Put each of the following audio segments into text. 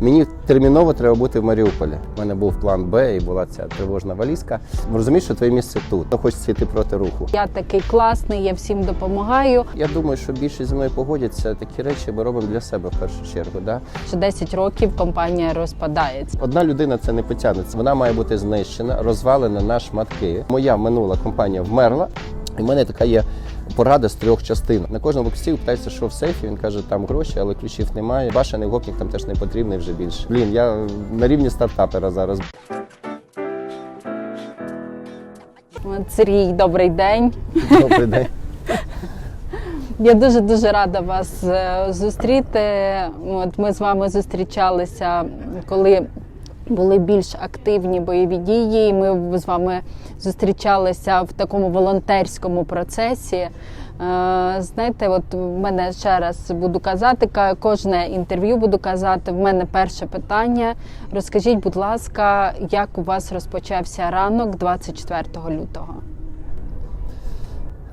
Мені терміново треба бути в Маріуполі. У мене був план Б і була ця тривожна валізка. Розумієш, що твоє місце тут. Ну, Хочеться йти проти руху. Я такий класний, я всім допомагаю. Я думаю, що більшість зі мною погодяться. Такі речі ми робимо для себе в першу чергу. Да? Що 10 років компанія розпадається. Одна людина це не потягнеться. Вона має бути знищена, розвалена на шматки. Моя минула компанія вмерла. І в мене така є порада з трьох частин. На кожному боксі питається, що в сейфі. Він каже, там гроші, але ключів немає. Башений гопник там теж не потрібний вже більше. Блін, я на рівні стартапера зараз. Сергій, добрий день. Добрий день. Я дуже дуже рада вас е, зустріти. От ми з вами зустрічалися, коли були більш активні бойові дії. і Ми з вами зустрічалися в такому волонтерському процесі. Е, Знаєте, от в мене ще раз буду казати, ка- кожне інтерв'ю буду казати. В мене перше питання. Розкажіть, будь ласка, як у вас розпочався ранок 24 лютого?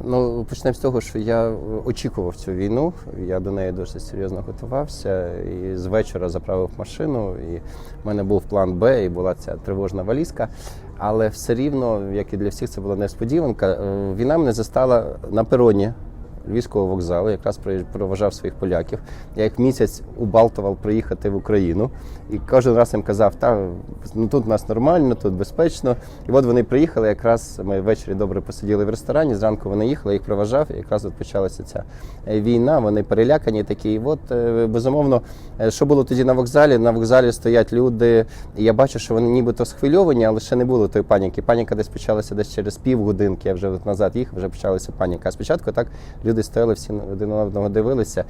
Ну, почнемо з того, що я очікував цю війну. Я до неї дуже серйозно готувався. І з вечора заправив машину. І в мене був план Б, і була ця тривожна валізка. Але все рівно, як і для всіх, це була несподіванка. Е, Війна мене застала на пероні. Львівського вокзалу, якраз проважав своїх поляків. Я їх місяць убалтував приїхати в Україну. І кожен раз їм казав, та ну тут у нас нормально, тут безпечно. І от вони приїхали. Якраз ми ввечері добре посиділи в ресторані. Зранку вони їхали, їх проважав. І якраз от почалася ця е, війна. Вони перелякані такі. І от е, безумовно, е, що було тоді на вокзалі? На вокзалі стоять люди. І я бачу, що вони нібито схвильовані, але ще не було тої паніки. Паніка десь почалася десь через півгодинки. Я вже назад їхав, вже почалася паніка. А спочатку так люди стояли, всі один на одного дивилися.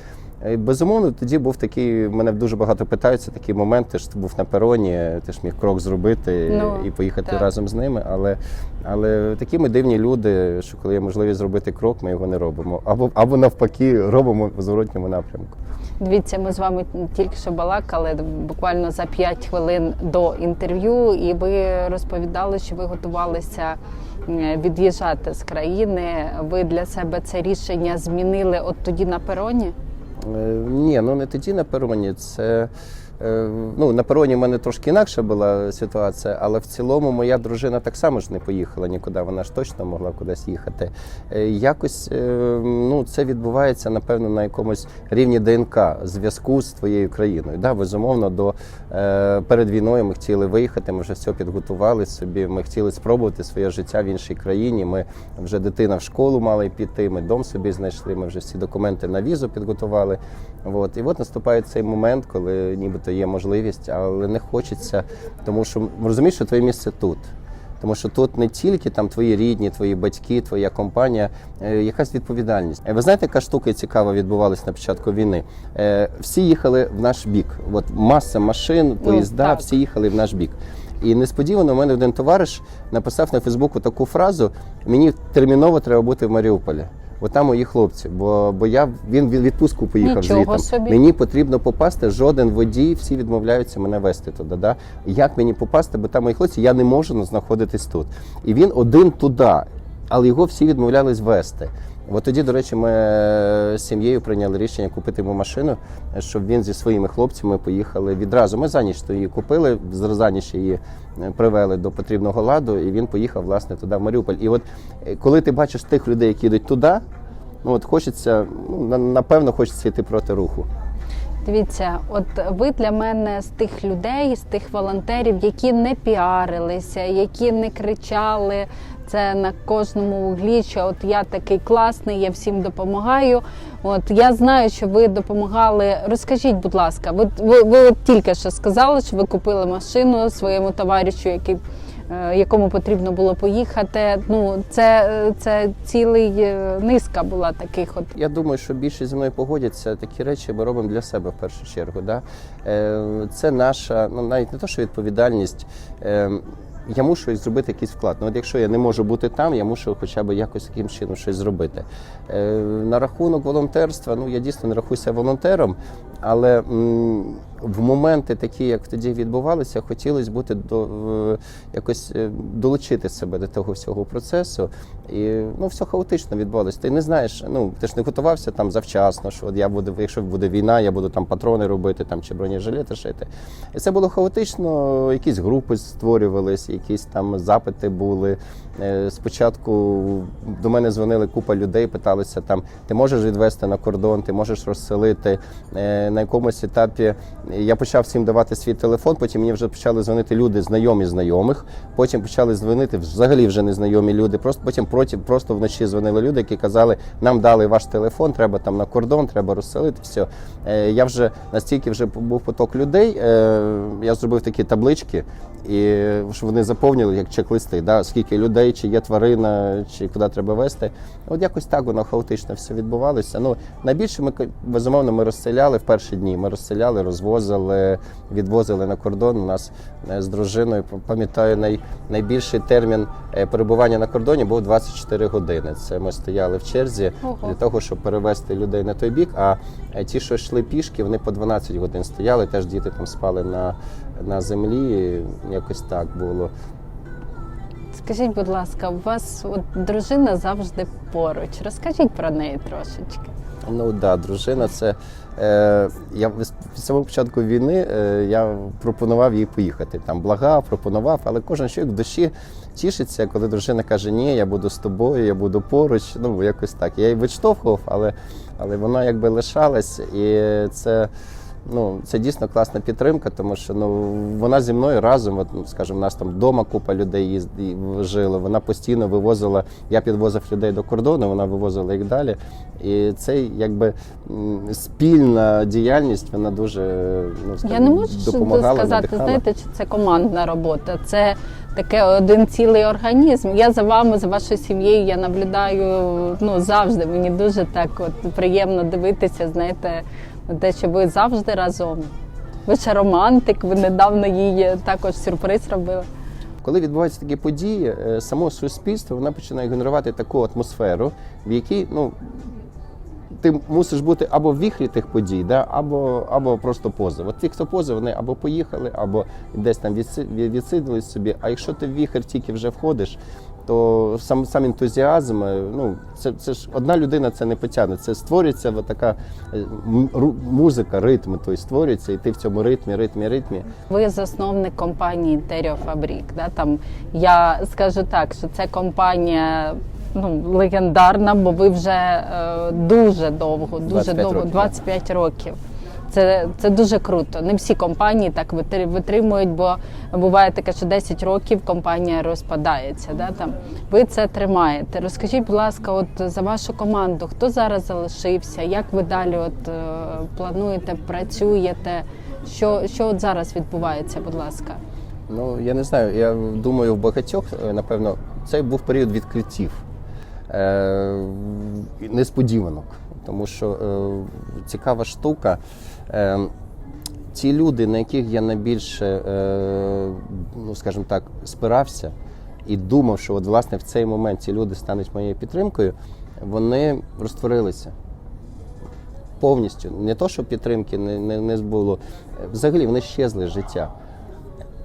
І, безумовно, тоді був такий. Мене дуже багато питаються такі моменти. що Ти був на пероні, ти ж міг крок зробити Ну, і поїхати так. разом з ними. Але, але такі ми дивні люди, що коли є можливість зробити крок, ми його не робимо. Або або навпаки, робимо в зворотньому напрямку. Дивіться, ми з вами тільки що балакали буквально за 5 хвилин до інтерв'ю, і ви розповідали, що ви готувалися від'їжджати з країни. Ви для себе це рішення змінили от тоді на пероні? Е, Ні, ну не тоді на пероні. Це ну на пероні в мене трошки інакша була ситуація, але в цілому моя дружина так само ж не поїхала нікуди. Вона ж точно могла кудись їхати. Е, Якось е, ну це відбувається напевно на якомусь рівні ДНК зв'язку з твоєю країною. Да, безумовно, до е, перед війною ми хотіли виїхати. Ми вже все підготували собі. Ми хотіли спробувати своє життя в іншій країні. Ми вже дитина в школу мали піти. Ми дом собі знайшли. Ми вже всі документи на візу підготували. От і от наступає цей момент, коли нібито є можливість, але не хочеться, тому що розумієш, що твоє місце тут. Тому що тут не тільки там твої рідні, твої батьки, твоя компанія, е, якась відповідальність. Е, Ви знаєте, яка штука цікава відбувалась на початку війни? Е, всі їхали в наш бік. От маса машин, поїзда, так. всі їхали в наш бік. І несподівано у мене один товариш написав на Фейсбуку таку фразу: мені терміново треба бути в Маріуполі. Бо там мої хлопці, бо, бо я він від відпустку поїхав Нічого звітом. собі. Мені потрібно попасти. Жоден водій, всі відмовляються мене вести туди. Да? Як мені попасти, бо там мої хлопці, я не можу знаходитись тут. І він один туди, але його всі відмовлялись вести. От тоді, до речі, ми е, з сім'єю прийняли рішення купити йому машину, щоб він зі своїми хлопцями поїхали відразу. Ми за ніч її купили, за ніч її е, привели до потрібного ладу, і він поїхав власне туди, в Маріуполь. І от е, коли ти бачиш тих людей, які йдуть туди, ну от хочеться, ну напевно, хочеться йти проти руху. Дивіться, от ви для мене з тих людей, з тих волонтерів, які не піарилися, які не кричали це на кожному углі, що от я такий класний, я всім допомагаю. От я знаю, що ви допомагали. Розкажіть, будь ласка, ви, ви, ви от тільки що сказали, що ви купили машину своєму товаришу, який. е, Якому потрібно було поїхати, ну це, це цілий е, низка була таких от Я думаю, що більше зі мною погодяться такі речі ми робимо для себе в першу чергу. Да? Е, Це наша, ну навіть не то, що відповідальність. Я мушу зробити якийсь вклад. Ну, от якщо я не можу бути там, я мушу хоча б якось таким чином щось зробити. Е, На рахунок волонтерства, ну я дійсно не рахуюся волонтером, Але в моменти такі, як тоді відбувалися, хотілося бути до якось е, долучити себе до того всього процесу. І ну все хаотично відбувалося. Ти не знаєш, ну ти ж не готувався там завчасно, що от я буду, якщо буде війна, я буду там патрони робити там чи бронежилети шити. І це було хаотично. Якісь групи створювались, якісь там запити були. Е, Спочатку до мене дзвонили купа людей, питалися там: ти можеш відвести на кордон, ти можеш розселити. Е, На якомусь етапі я почав всім давати свій телефон. Потім мені вже почали дзвонити люди, знайомі знайомих. Потім почали дзвонити взагалі вже незнайомі люди. Просто потім проти, просто вночі дзвонили люди, які казали, нам дали ваш телефон, треба там на кордон, треба розселити. Все. Е, Я вже настільки вже був поток людей. Я зробив такі таблички. І щоб вони заповнили як чек-листи, да, скільки людей, чи є тварина, чи куди треба вести. От якось так воно хаотично все відбувалося. Ну найбільше ми безумовно ми розселяли в перші дні. Ми розселяли, розвозили, відвозили на кордон. У нас е, з дружиною пам'ятаю най, найбільший термін е, перебування на кордоні був 24 години. Це ми стояли в черзі Ого. для того, щоб перевезти людей на той бік. А е, ті, що йшли пішки, вони по 12 годин стояли. Теж діти там спали на, на землі. Якось так було. Скажіть, будь ласка, у вас от дружина завжди поруч. Розкажіть про неї трошечки. Ну да, дружина, це е, я з самого початку війни е, я пропонував їй поїхати. Там благав, пропонував, але кожен чоловік в душі тішиться, коли дружина каже: Ні, я буду з тобою, я буду поруч. Ну якось так. Я її відштовхував, але, але вона якби лишалась, і це. Ну, це дійсно класна підтримка, тому що ну вона зі мною разом. От, скажімо, у нас там вдома купа людей жили. Вона постійно вивозила. Я підвозив людей до кордону, вона вивозила їх далі. І це якби спільна діяльність. Вона дуже ну Я не можу допомагала, сказати, надихала. знаєте, чи це командна робота. Це таке один цілий організм. Я за вами, за вашою сім'єю, я наблюдаю ну завжди. Мені дуже так от приємно дивитися. Знаєте, на те, що ви завжди разом. Ви ще романтик, ви недавно їй також сюрприз робили. Коли відбуваються такі події, е, само суспільство вона починає генерувати таку атмосферу, в якій ну. Ти мусиш бути або в віхрі тих подій, да, або, або просто поза. От ті, хто поза, вони або поїхали, або десь там відси- відсиділись собі. А якщо ти в віхр тільки вже входиш, то сам, сам ентузіазм, е, ну це, це ж одна людина це не потягне. Це створюється от така е, музика, ритм, тобто створюється, і ти в цьому ритмі, ритмі, ритмі. Ви засновник компанії Інтеріо Фабрік. Да? Там я скажу так, що це компанія. Ну, легендарна, бо ви вже е, дуже довго, дуже 25 довго, років, 25 років. Це, це дуже круто. Не всі компанії так витри- витримують, бо буває таке, що 10 років компанія розпадається. Да? Там. Ви це тримаєте. Розкажіть, будь ласка, от за вашу команду, хто зараз залишився? Як ви далі от, е, плануєте, працюєте? Що, що от зараз відбувається, будь ласка? Ну я не знаю. Я думаю, в багатьох е, напевно це був період відкриттів е, несподіванок, тому що е, цікава штука. Ті люди, на яких я найбільше, е, ну скажімо так, спирався і думав, що от власне в цей момент ці люди стануть моєю підтримкою, вони розтворилися повністю. Не то, що підтримки не, не, не було. Взагалі вони щезли з життя.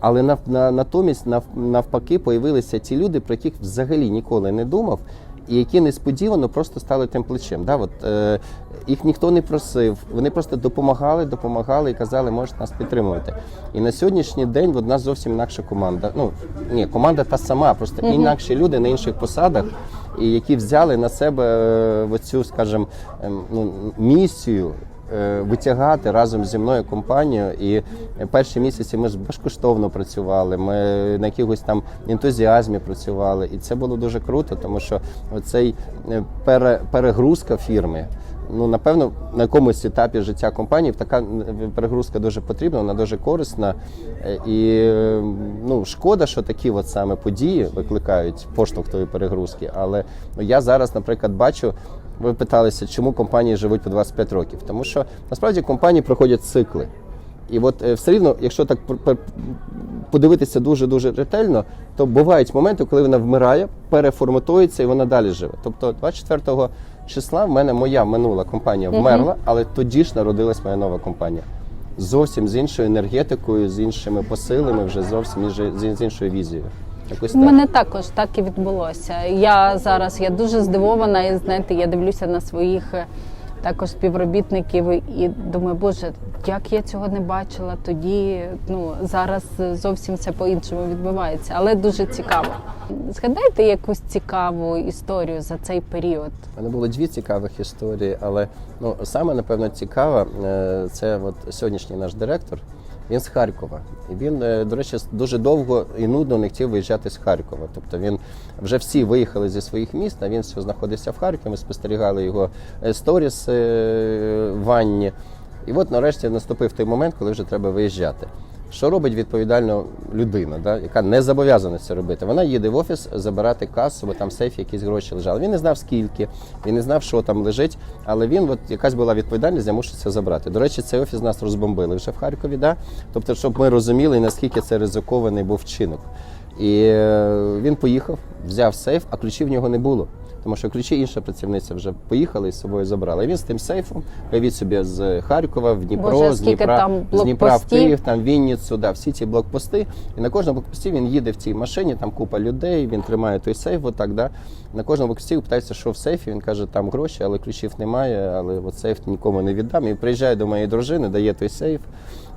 Але нав, на, натомість нав, навпаки появилися ті люди, про яких взагалі ніколи не думав, і які несподівано просто стали тим плечем. Да? От, е, їх ніхто не просив, вони просто допомагали, допомагали і казали, можете нас підтримувати. І на сьогоднішній день у нас зовсім інакша команда. Ну ні, команда та сама, просто інакші люди на інших посадах, і які взяли на себе е, оцю, скажімо, ем, ну, місію е, витягати разом зі мною компанію. І перші місяці ми ж безкоштовно працювали. Ми на якихось там ентузіазмі працювали, і це було дуже круто, тому що оцей е, пере, перегрузка фірми. Ну, напевно, на якомусь етапі життя компанії така перегрузка дуже потрібна, вона дуже корисна. Е, І ну, шкода, що такі от саме події викликають поштовх тої перегрузки. Але ну, я зараз, наприклад, бачу, ви питалися, чому компанії живуть по 25 років. Тому що насправді компанії проходять цикли. І от е, все рівно, якщо так подивитися дуже дуже ретельно, то бувають моменти, коли вона вмирає, переформатується і вона далі живе. Тобто 24 числа в мене моя минула компанія вмерла, але тоді ж народилась моя нова компанія. Зовсім з іншою енергетикою, з іншими посилами, вже зовсім з іншою візією. Якось У так. мене також так і відбулося. Я зараз я дуже здивована, і знаєте, я дивлюся на своїх також співробітників і думаю, боже, як я цього не бачила тоді. Ну зараз зовсім все по-іншому відбувається, але дуже цікаво. Згадайте якусь цікаву історію за цей період. У мене було дві цікавих історії, але ну саме напевно цікава е, це от сьогоднішній наш директор. Він з Харкова, і він, е, до речі, дуже довго і нудно не хотів виїжджати з Харкова. Тобто він вже всі виїхали зі своїх міст, а він все знаходився в Харкові. Ми спостерігали його е, сторіс е, в ванні. І от нарешті наступив той момент, коли вже треба виїжджати. Що робить відповідальна людина, да, яка не зобов'язана це робити? Вона їде в офіс забирати касу, бо там в сейфі якісь гроші лежали. Він не знав скільки, він не знав, що там лежить, але він, от якась була відповідальність, я мушу це забрати. До речі, цей офіс нас розбомбили вже в Харкові. Да? Тобто, щоб ми розуміли, наскільки це ризикований був вчинок. І е, він поїхав, взяв сейф, а ключів в нього не було. Тому що ключі інша працівниця вже поїхали і з собою забрала. І він з тим сейфом, уявіть собі, з Харкова в Дніпро, Боже, з Дніпра, там з Дніпра в. Київ, там Вінницю, да, всі ці блокпости. І на кожному блокпості він їде в цій машині, там купа людей, він тримає той сейф, отак, да. На кожному блокпості питається, що в сейфі. Він каже, там гроші, але ключів немає, але от сейф нікому не віддам. І приїжджає до моєї дружини, дає той сейф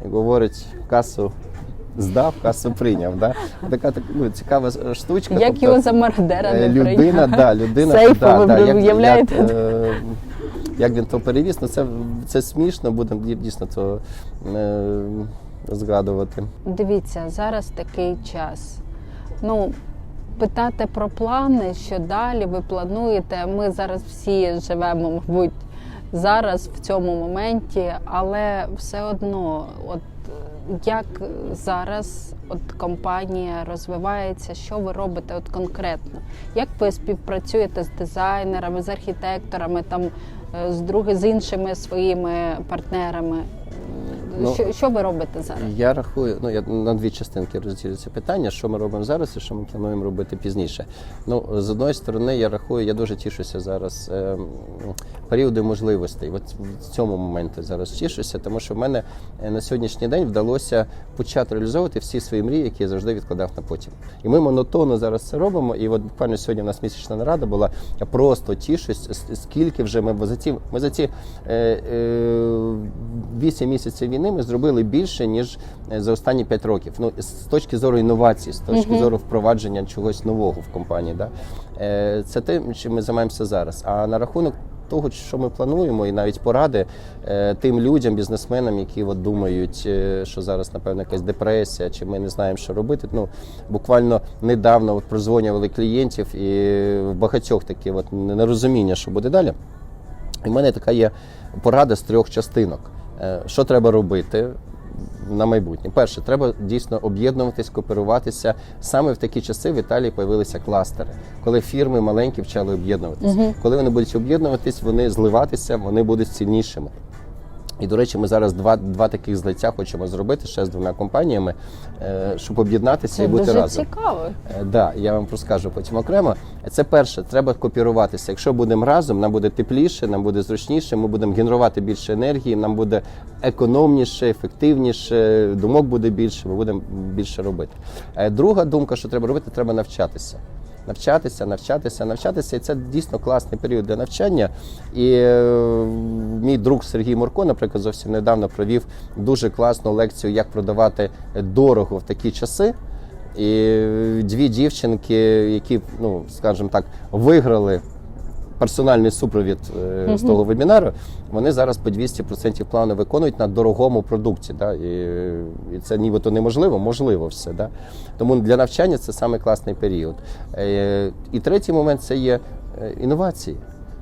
і говорить, касу. Здав, касу прийняв. Да? Така так, ну, цікава штучка. Як тобто, його за мародера е, не людина, прийняв? да, людина Сейфом, да, да, ви як, уявляєте? Як, е, як він то перевіз, ну це, це смішно, будемо дійсно то е, згадувати. Дивіться, зараз такий час. Ну, питати про плани, що далі ви плануєте. Ми зараз всі живемо, мабуть, зараз в цьому моменті, але все одно, от як зараз от компанія розвивається, що ви робите от конкретно? Як ви співпрацюєте з дизайнерами, з архітекторами, там е, з други з іншими своїми партнерами? Ну, що, що ви робите зараз? Я рахую, ну я на дві частинки розділю це питання, що ми робимо зараз і що ми плануємо робити пізніше. Ну, з одної сторони, я рахую, я дуже тішуся зараз е, періоди можливостей. От в цьому моменті зараз тішуся, тому що в мене е, на сьогоднішній день вдалося почати реалізовувати всі свої мрії, які я завжди відкладав на потім. І ми монотонно зараз це робимо. І от буквально сьогодні у нас місячна нарада була. Я просто тішусь, скільки вже ми за ці ми за ці е, е, 8 місяців війни ми зробили більше ніж е, за останні 5 років. Ну з точки зору інновацій, з точки зору впровадження чогось нового в компанії. Да? Е, це те, чим ми займаємося зараз. А на рахунок того, що ми плануємо, і навіть поради е, тим людям, бізнесменам, які от думають, е, що зараз напевно якась депресія, чи ми не знаємо, що робити. Ну буквально недавно от прозвонювали клієнтів, і в багатьох таке от нерозуміння, що буде далі. І в мене така є порада з трьох частинок. Е, Що треба робити на майбутнє? Перше, треба дійсно об'єднуватись, кооперуватися. Саме в такі часи в Італії появилися кластери, коли фірми маленькі почали об'єднуватись. Коли вони будуть об'єднуватись, вони зливатися, вони будуть сильнішими. І, до речі, ми зараз два, два таких злиття хочемо зробити ще з двома компаніями, е, щоб об'єднатися Це і бути дуже разом. цікаво. Е, Да, я вам розкажу потім окремо. Це перше, треба копіруватися. Якщо будемо разом, нам буде тепліше, нам буде зручніше, ми будемо генерувати більше енергії, нам буде економніше, ефективніше, думок буде більше, ми будемо більше робити. Е, Друга думка, що треба робити, треба навчатися. Навчатися, навчатися, навчатися, і це дійсно класний період для навчання. І е, мій друг Сергій Мурко, наприклад, зовсім недавно провів дуже класну лекцію, як продавати дорого в такі часи. І дві дівчинки, які, ну скажімо так, виграли персональний супровід е, з того вебінару, вони зараз по 200% плану виконують на дорогому продукті. Да? І, і це нібито неможливо, можливо все. Да? Тому для навчання це саме класний період. Е, і третій момент це є е, інновації.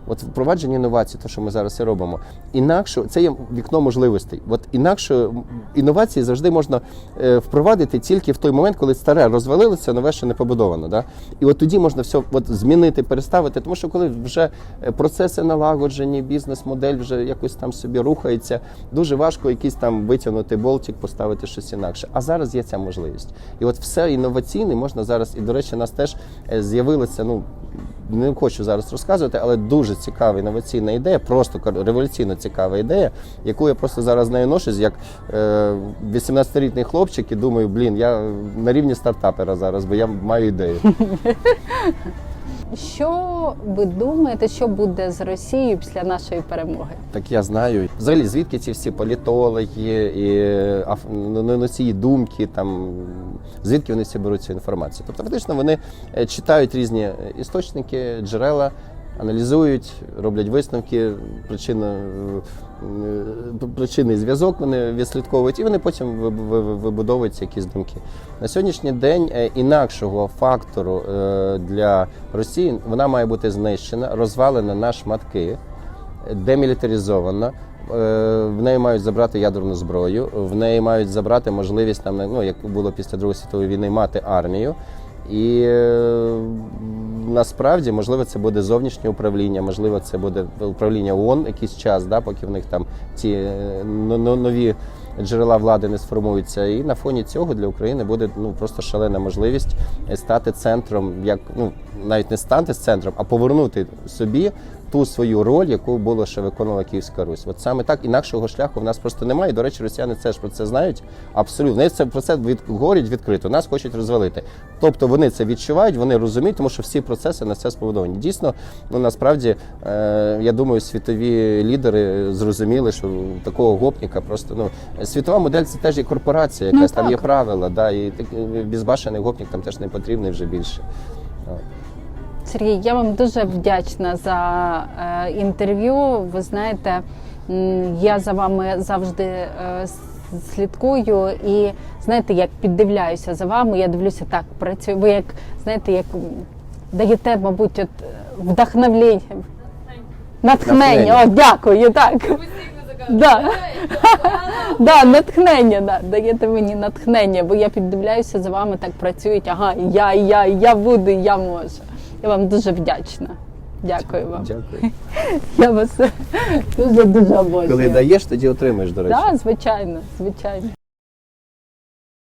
От впровадження інновацій, те, що ми зараз і робимо, інакше це є вікно можливостей. От інакше інновації завжди можна е, впровадити тільки в той момент, коли старе розвалилося, нове ще не побудовано. Да? І от тоді можна все от змінити, переставити. Тому що коли вже е, процеси налагоджені, бізнес-модель вже якось там собі рухається, дуже важко якийсь там витягнути болтик, поставити щось інакше. А зараз є ця можливість. І от все інноваційне можна зараз. І до речі, у нас теж е, з'явилося ну не хочу зараз розказувати, але дуже цікава інноваційна ідея, просто революційно цікава ідея, яку я просто зараз нею ношусь, як е, 18-літній хлопчик і думаю, блін, я на рівні стартапера зараз, бо я маю ідею. Що ви думаєте, що буде з Росією після нашої перемоги? Так я знаю. Взагалі, звідки ці всі політологи і аф- ну, ці думки, там звідки вони всі беруть цю інформацію? Тобто, фактично, вони е, читають різні е, істочники, джерела, аналізують, роблять висновки, причина, е, причинний зв'язок вони відслідковують, і вони потім ви- ви- ви- вибудовують якісь думки. На сьогоднішній день е, інакшого фактору е, для Росії вона має бути знищена, розвалена на шматки демілітаризована. Е, В неї мають забрати ядерну зброю, в неї мають забрати можливість там, ну як було після Другої світової війни, мати армію. І е, насправді, можливо, це буде зовнішнє управління, можливо, це буде управління ООН якийсь час, да, поки в них там ці е, но- но- нові джерела влади не сформуються. І на фоні цього для України буде ну просто шалена можливість е, стати центром, як ну навіть не стати центром, а повернути собі ту свою роль, яку було ще виконувала Київська Русь. От саме так інакшого шляху в нас просто немає. І, до речі, росіяни теж про це знають. Абсолютно вони це про це від говорять відкрито. Нас хочуть розвалити. Тобто вони це відчувають, вони розуміють, тому що всі процеси на це спобудовані. Дійсно, ну насправді е, я думаю, світові лідери зрозуміли, що такого гопніка просто ну світова модель це теж є корпорація, якась там є правила. Да, і так, е, безбашений гопнік там теж не потрібний вже більше. Сергій, я вам дуже вдячна за е, інтерв'ю. Ви знаєте, я за вами завжди е, слідкую і знаєте, як піддивляюся за вами. Я дивлюся так, працюю. Ви як знаєте, як даєте, мабуть, от вдохновлення. Натхнення, Натхнення. о, дякую, так. Да. Да, натхнення, да. даєте мені натхнення, бо я піддивляюся за вами, так працюють. Ага, я, я, я буду, я можу. Я вам дуже вдячна. Дякую вам. Дякую. Я вас дуже дуже обожнюю. Коли даєш, тоді отримаєш, до речі. Так, звичайно, звичайно.